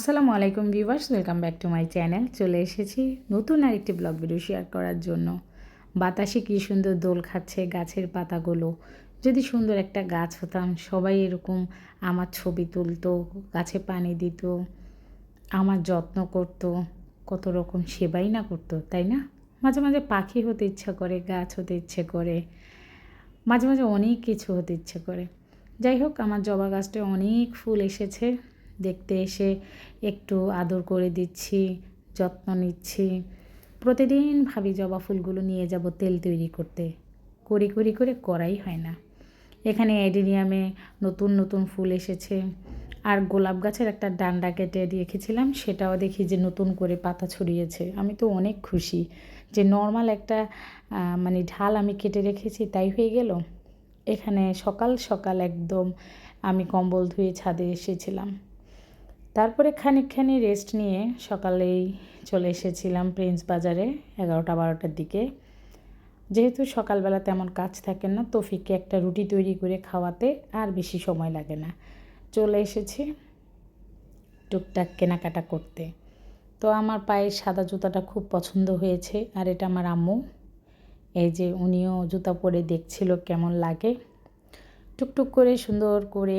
আসসালামু আলাইকুম viewers, welcome back to my channel. চলে এসেছি নতুন আরেকটি ব্লগ ভিডিও শেয়ার করার জন্য। বাতাসে কী সুন্দর দোল খাচ্ছে গাছের পাতাগুলো। যদি সুন্দর একটা গাছ হতাম, সবাই এরকম আমার ছবি তুলতো, গাছে পানি দিত, আমার যত্ন করতো, কত রকম সেবাই না করতো, তাই না? মাঝে মাঝে পাখি হতে ইচ্ছা করে, গাছ হতে ইচ্ছে করে, মাঝে মাঝে অনেক কিছু হতে ইচ্ছে করে। যাই হোক, আমার জবা গাছটা অনেক ফুল এসেছে। দেখতে এসে একটু আদর করে দিচ্ছি, যত্ন নিচ্ছি। প্রতিদিন ভাবি জবা ফুলগুলো নিয়ে যাব তেল তৈরি করতে। করি করি, করে করাই হয় না। এখানে অ্যাডেনিয়ামে নতুন নতুন ফুল এসেছে। আর গোলাপ গাছের একটা ডান্ডা কেটে রেখেছিলাম, সেটাও দেখি যে নতুন করে পাতা ছড়িয়েছে। আমি তো অনেক খুশি যে নর্মাল একটা মানে ঢাল আমি কেটে রেখেছি, তাই হয়ে গেল। এখানে সকাল সকাল একদম আমি কম্বল ধুয়ে ছাদে এসেছিলাম। তারপরে খানিকখানি রেস্ট নিয়ে সকালেই চলে এসেছিলাম প্রিন্স বাজারে এগারোটা বারোটার দিকে। যেহেতু সকালবেলা তেমন কাজ থাকে না, তফিককে একটা রুটি তৈরি করে খাওয়াতে আর বেশি সময় লাগে না। চলে এসেছি টুকটাক কেনাকাটা করতে। তো আমার পায়ের সাদা জুতাটা খুব পছন্দ হয়েছে আর এটা আমার আম্মু। এই যে উনিও জুতা পরে দেখছিল কেমন লাগে। টুকটুক করে সুন্দর করে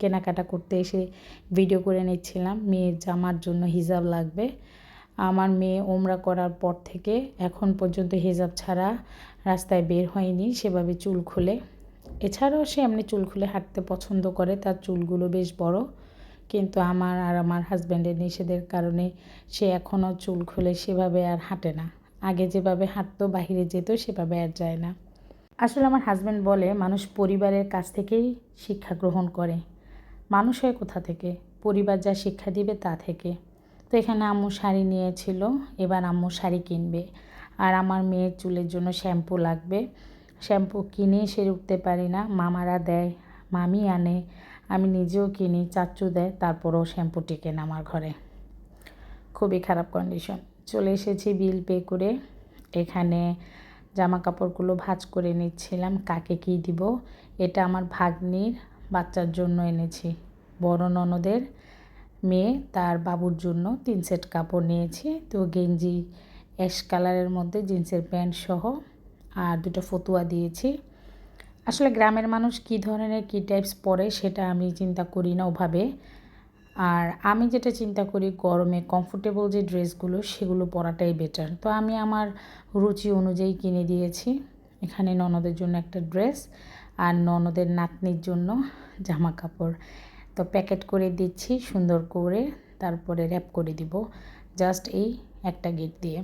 কেনাকাটা করতে এসে ভিডিও করে নিচ্ছিলাম। মেয়ের জামার জন্য হিজাব লাগবে। আমার মেয়ে ওমরা করার পর থেকে এখন পর্যন্ত হিজাব ছাড়া রাস্তায় বের হয়নি, সেভাবে চুল খুলে। এছাড়াও সে এমনি চুল খুলে হাঁটতে পছন্দ করে, তার চুলগুলো বেশ বড়। কিন্তু আমার আর আমার হাজব্যান্ডের নিষেধের কারণে সে এখনও চুল খুলে সেভাবে আর হাঁটে না। আগে যেভাবে হাঁটতো, বাহিরে যেত, সেভাবে আর যায় না। আসলে আমার হাজব্যান্ড বলে, মানুষ পরিবারের কাছ থেকেই শিক্ষা গ্রহণ করে। মানুষ হয় কোথা থেকে? পরিবার যা শিক্ষা দিবে তা থেকে। তো এখানে আম্মু শাড়ি নিয়েছিল, এবার আম্মু শাড়ি কিনবে। আর আমার মেয়ের চুলের জন্য শ্যাম্পু লাগবে। শ্যাম্পু কিনে সে উঠতে পারি না। মামারা দেয়, মামি আনে। আমি নিজেও কিনি চাচ্চু দেয়, তারপরেও শ্যাম্পু টিকেন আমার ঘরে। খুবই খারাপ কন্ডিশন চলে এসেছি বিল পে করে। এখানে জামা কাপড়গুলো ভাজ করে নিচ্ছিলাম। কাকে কী দিব? এটা আমার ভাগ্নির বাচ্চার জন্য এনেছি। বড় ননদের মেয়ে, তার বাবুর জন্য তিন সেট কাপড় নিয়েছি। তো গেঞ্জি অ্যাশ কালারের মধ্যে জিন্সের প্যান্ট সহ আর দুটো ফতুয়া দিয়েছি। আসলে গ্রামের মানুষ কী ধরনের, কী টাইপস পরে সেটা আমি চিন্তা করি না ওভাবে। আর আমি যেটা চিন্তা করি, গরমে কমফোর্টেবল যে ড্রেসগুলো, সেগুলো পরাটাই বেটার তো আমি আমার রুচি অনুযায়ী কিনে দিয়েছি। এখানে ননদের জন্য একটা ড্রেস। আর ননদের নাতনির জন্য জামা কাপড় তো প্যাকেট করে দিচ্ছি, সুন্দর করে তারপরে র্যাপ করে দিব জাস্ট এই একটা গেট দিয়ে।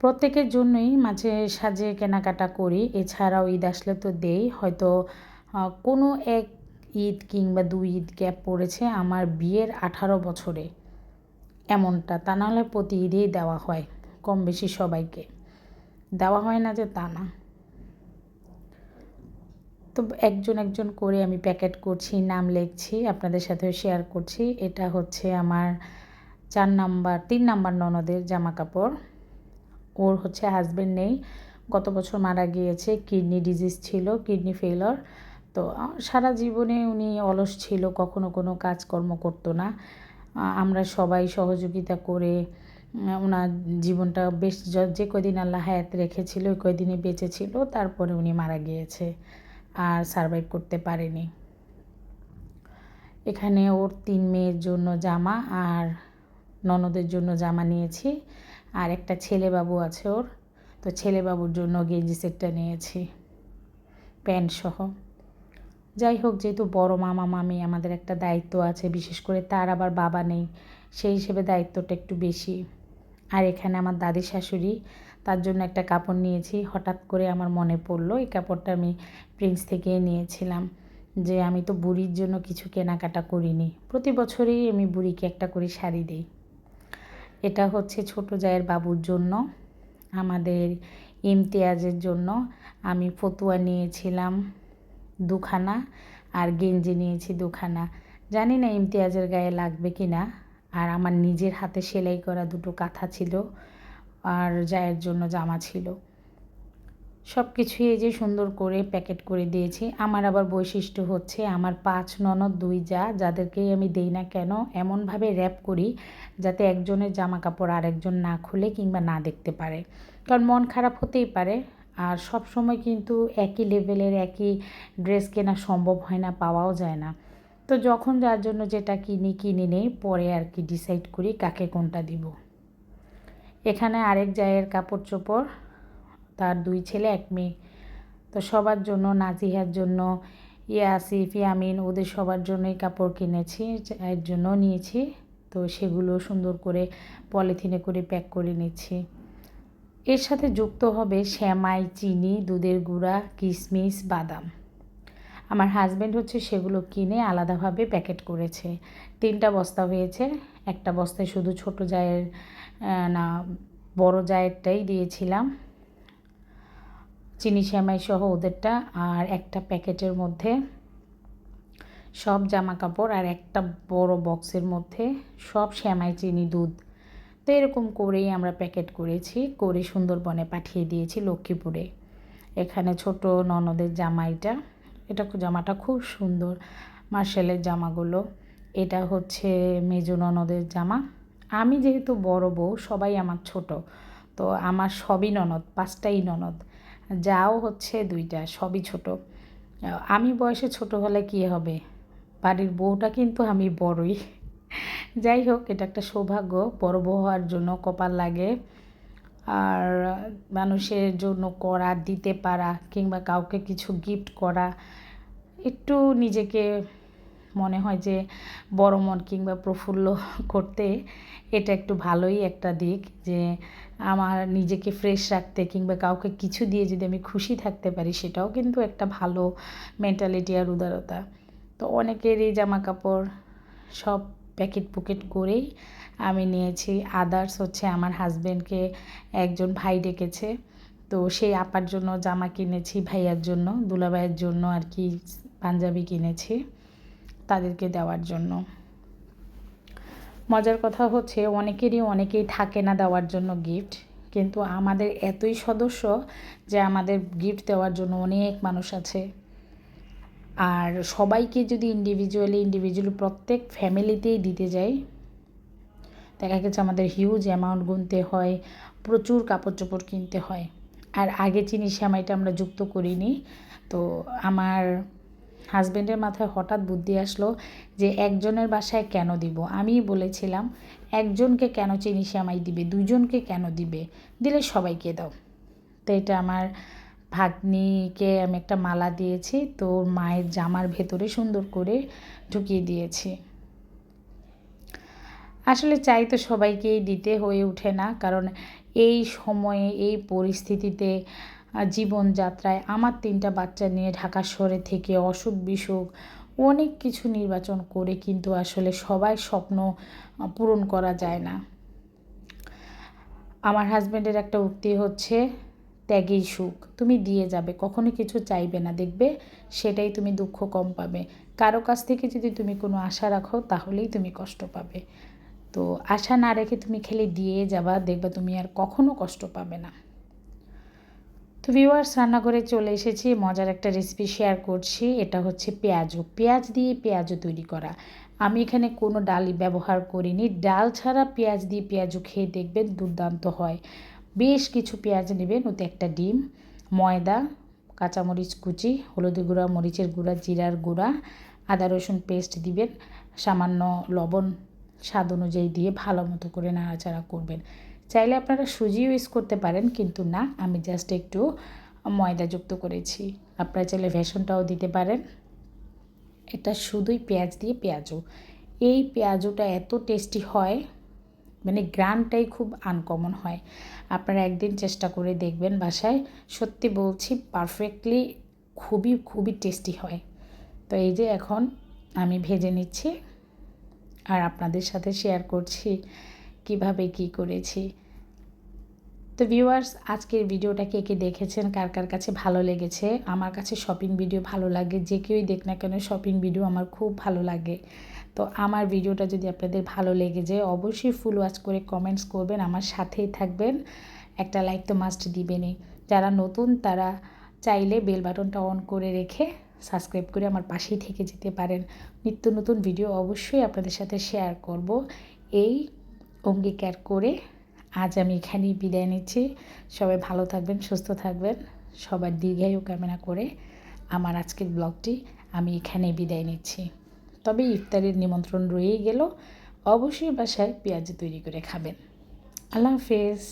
প্রত্যেকের জন্যই মাঝে সাজে কেনাকাটা করি, এছাড়াও ঈদ আসলে তো দেই, হয়তো কোনো এক ঈদ কিংবা দুই ঈদ গ্যাপ পড়েছে আমার বিয়ের আঠারো বছরে। এমনটা, তা নাহলে প্রতি ঈদেই দেওয়া হয় কম বেশি সবাইকে। দেওয়া হয় না যে তা না। তো একজন একজন করে আমি প্যাকেট করছি, নাম লিখছি, আপনাদের সাথেও শেয়ার করছি। এটা হচ্ছে আমার চার নাম্বার, তিন নাম্বার ননদের জামা কাপড়। ওর হচ্ছে হাজব্যান্ড নেই, গত বছর মারা গিয়েছে কিডনি ডিজিজ ছিল কিডনি ফেলার তো সারা জীবনে উনি অলস ছিল, কখনো কোনো কাজকর্ম করতো না। আমরা সবাই সহযোগিতা করে ওনার জীবনটা বেশ, যে কদিন আল্লাহ হায়াত রেখেছিল, ওই কদিনে বেঁচে ছিল, তারপরে উনি মারা গিয়েছে। আর সারভাইভ করতে পারেনি। এখানে ওর তিন মেয়ের জন্য জামা আর ননদের জন্য জামা নিয়েছি। আর একটা ছেলে বাবু আছে ওর। তো ছেলে বাবুর জন্য গেঞ্জি সেটটা নিয়েছি। প্যান্ট সহ। যাই হোক, যেহেতু বড় মামা মামি আমাদের একটা দায়িত্ব আছে, বিশেষ করে তার আবার বাবা নেই, সেই হিসেবে দায়িত্বটা একটু বেশি। আর এখানে আমার দাদি শাশুড়ি তার জন্য একটা কাপড় নিয়েছি। হঠাৎ করে আমার মনে পড়ল, এই কাপড়টা আমি প্রিন্স থেকে নিয়েছিলাম যে আমি তো বুড়ির জন্য কিছু কেনাকাটা করিনি। প্রতি বছরই আমি বুড়িকে একটা করে শাড়ি দিই। এটা হচ্ছে ছোট জায়ের বাবুর জন্য, আমাদের ইমতিয়াজের জন্য। আমি ফতুয়া নিয়েছিলাম দুখানা আর গেঞ্জি নিয়েছি দুখানা। জানি না ইমতিয়াজের গায়ে লাগবে কি না আর আমার নিজের হাতে সেলাই করা দুটো কাঁথা ছিল। আর জায়ের জন্য জামা ছিল। সব কিছুই এই যে সুন্দর করে প্যাকেট করে দিয়েছি। আমার আবার বৈশিষ্ট্য হচ্ছে, আমার পাঁচ ননদ দুই যা যাদেরকেই আমি দেই না কেন, এমনভাবে র্যাপ করি যাতে একজনের জামা কাপড় আরেকজন না খুলে কিংবা না দেখতে পারে। কারণ মন খারাপ হতেই পারে। আর সব সময় কিন্তু একই লেভেলের, একই ড্রেস কেনা সম্ভব হয় না, পাওয়াও যায় না। তো যখন যার জন্য যেটা কিনি, কিনে নেই, পরে আর কি ডিসাইড করি কাকে কোনটা দিব। এখানে আরেক জায়ের কাপড় চোপড় তার দুই ছেলে, এক মেয়ে। তো সবার জন্য, নাজিহার জন্য, ইয়াসিফ, ইয়ামিন, ওদের সবার জন্যই কাপড় কিনেছি এর জন্য নিয়েছি। তো সেগুলো সুন্দর করে পলিথিনে করে প্যাক করে নিচ্ছি। এর সাথে যুক্ত হবে শ্যামাই, চিনি, দুধের গুঁড়া কিশমিশ বাদাম। আমার হাজব্যান্ড হচ্ছে সেগুলো কিনে আলাদাভাবে প্যাকেট করেছে। তিনটা বস্তা হয়েছে একটা বস্তায় শুধু ছোট জায়ের না, বড় জায়েরটাই দিয়েছিলাম। চিনি শ্যামাই সহ ওদেরটা আর একটা প্যাকেটের মধ্যে সব জামা কাপড় আর একটা বড় বক্সের মধ্যে সব শ্যামাই চিনি, দুধ। তো এরকম করেই আমরা প্যাকেট করেছি, করে সুন্দরবনে পাঠিয়ে দিয়েছি লক্ষ্মীপুরে। এখানে ছোট ননদের জামাইটা এটা জামাটা খুব সুন্দর, মার্শালের জামাগুলো। এটা হচ্ছে মেজো ননদের জামা। আমি যেহেতু বড় বউ, সবাই আমার ছোট, তো আমার সবই ননদ, পাঁচটাই ননদ। যাও হচ্ছে দুইটা, সবই ছোট। আমি বয়সে ছোট হলে কী হবে? বাড়ির বউটা কিন্তু আমি বড়ই। যাই হোক, এটা একটা সৌভাগ্য, বড় বউ হওয়ার জন্য কপাল লাগে। আর মানুষের জন্য করা, দিতে পারা, কিংবা কাউকে কিছু গিফট করা, একটু নিজেকে মনে হয় যে বড় মন কিংবা প্রফুল্ল করতে এটা একটু ভালোই একটা দিক যে আমার নিজেকে ফ্রেশ রাখতে কিংবা কাউকে কিছু দিয়ে যদি আমি খুশি থাকতে পারি, সেটাও কিন্তু একটা ভালো মেন্টালিটি আর উদারতা। তো অনেকেরই জামা কাপড় সব প্যাকেট পুকেট করেই আমি নিয়েছি। আদার্স হচ্ছে আমার হাজব্যান্ডকে একজন ভাই ডেকেছে। তো সেই আপার জন্য জামা কিনেছি, ভাইয়ার জন্য, দুলাভাইয়ের জন্য আর কি পাঞ্জাবি কিনেছি। তাদেরকে দেওয়ার জন্য। মজার কথা হচ্ছে, অনেকেরই অনেকেই থাকে না দেওয়ার জন্য গিফট কিন্তু আমাদের এতই সদস্য যে আমাদের গিফট দেওয়ার জন্য অনেক মানুষ আছে। আর সবাইকে যদি ইন্ডিভিজুয়ালি ইন্ডিভিজুয়ালি প্রত্যেক ফ্যামিলিতেই দিতে যাই, দেখা গেছে আমাদের হিউজ অ্যামাউন্ট গুনতে হয়, প্রচুর কাপড় চোপড় কিনতে হয়। আর আগে চিনি শ্যামাইটা আমরা যুক্ত করিনি, তো আমার হাজব্যান্ডের মাথায় হঠাৎ বুদ্ধি আসলো যে একজনের বাসায় কেন দিব? আমি বলেছিলাম, একজনকে কেন চিনি শ্যামাই দিবে? দুজনকে কেন দিবে? দিলে সবাইকে দাও। তো এটা আমার ভাগ্নিকে আমি একটা মালা দিয়েছি, তো মায়ের জামার ভেতরে সুন্দর করে ঢুকিয়ে দিয়েছি। আসলে চাই তো সবাইকেই দিতে হয়ে ওঠে না, কারণ এই সময়ে, এই পরিস্থিতিতে জীবনযাত্রায় আমার তিনটা বাচ্চা নিয়ে ঢাকা শহরে থেকে অসুখ বিসুখ অনেক কিছু নির্বাচন করে কিন্তু আসলে সবাই স্বপ্ন পূরণ করা যায় না। আমার হাজব্যান্ডের একটা উক্তি হচ্ছে, ত্যাগেই সুখ। তুমি দিয়ে যাবে, কখনো কিছু চাইবে না, দেখবে সেটাই তুমি দুঃখ কম পাবে। কারও কাছ থেকে যদি তুমি কোনো আশা রাখো, তাহলেই তুমি কষ্ট পাবে। তো আশা না রেখে তুমি খেলে দিয়ে যাবা, দেখবা তুমি আর কখনো কষ্ট পাবে না। তো ভিউয়ার্স রান্নাঘরে চলে এসেছি, মজার একটা রেসিপি শেয়ার করছি, এটা হচ্ছে পেঁয়াজু। পেঁয়াজ দিয়ে পেঁয়াজু তৈরি করা। আমি এখানে কোনো ডালই ব্যবহার করিনি। ডাল ছাড়া পেঁয়াজ দিয়ে পেঁয়াজু খেয়ে দেখবেন দুর্দান্ত হয়। বেশ কিছু পেঁয়াজ নেবেন, ওতে একটা ডিম, ময়দা, কাঁচামরিচ কুচি হলুদের গুঁড়া, মরিচের গুঁড়া, জিরার গুঁড়া, আদা রসুন পেস্ট দিবেন, সামান্য লবণ স্বাদ অনুযায়ী দিয়ে ভালো মতো করে নাড়াচাড়া করবেন। চাইলে আপনারা সুজি ইউজ করতে পারেন, কিন্তু না, আমি জাস্ট একটু ময়দা যুক্ত করেছি। আপনারা চাইলে ভেষনটাও দিতে পারেন। এটা শুধুই পেঁয়াজ দিয়ে পেঁয়াজও। এই পেঁয়াজুটা এত টেস্টি হয় মানে গ্রানটাই খুব আনকমন হয়। আপনারা একদিন চেষ্টা করে দেখবেন বাসায়। সত্যি বলছি পারফেক্টলি খুবই খুবই টেস্টি হয়। তো এই যে এখন আমি ভেজে নিচ্ছি। আর আপনাদের সাথে শেয়ার করছি, কীভাবে কি করেছি। তো ভিউয়ার্স আজকের ভিডিওটা কে কে দেখেছেন, কার কার কাছে ভালো লেগেছে, আমার কাছে শপিং ভিডিও ভালো লাগে, যে কেউই দেখ না কেন শপিং ভিডিও আমার খুব ভালো লাগে। তো আমার ভিডিওটা যদি আপনাদের ভালো লেগে যায়, অবশ্যই ফুল ওয়াচ করে কমেন্টস করবেন, আমার সাথেই থাকবেন। একটা লাইক তো মাস্ট দিবেনই। যারা নতুন, তারা চাইলে বেল বাটনটা অন করে রেখে সাবস্ক্রাইব করে আমার পাশেই থেকে যেতে পারেন। নিত্য নতুন ভিডিও অবশ্যই আপনাদের সাথে শেয়ার করব। এই অঙ্গীকার করে আজ আমি এখানেই বিদায় নিচ্ছি। সবাই ভালো থাকবেন, সুস্থ থাকবেন। সবার দীর্ঘায়ু কামনা করে আমার আজকের ব্লগটি আমি এখানেই বিদায় নিচ্ছি। তবে ইফতারের নিমন্ত্রণ রয়েই গেল। অবশ্যই বাসায় পেঁয়াজি তৈরি করে খাবেন। আল্লাহ হাফেজ।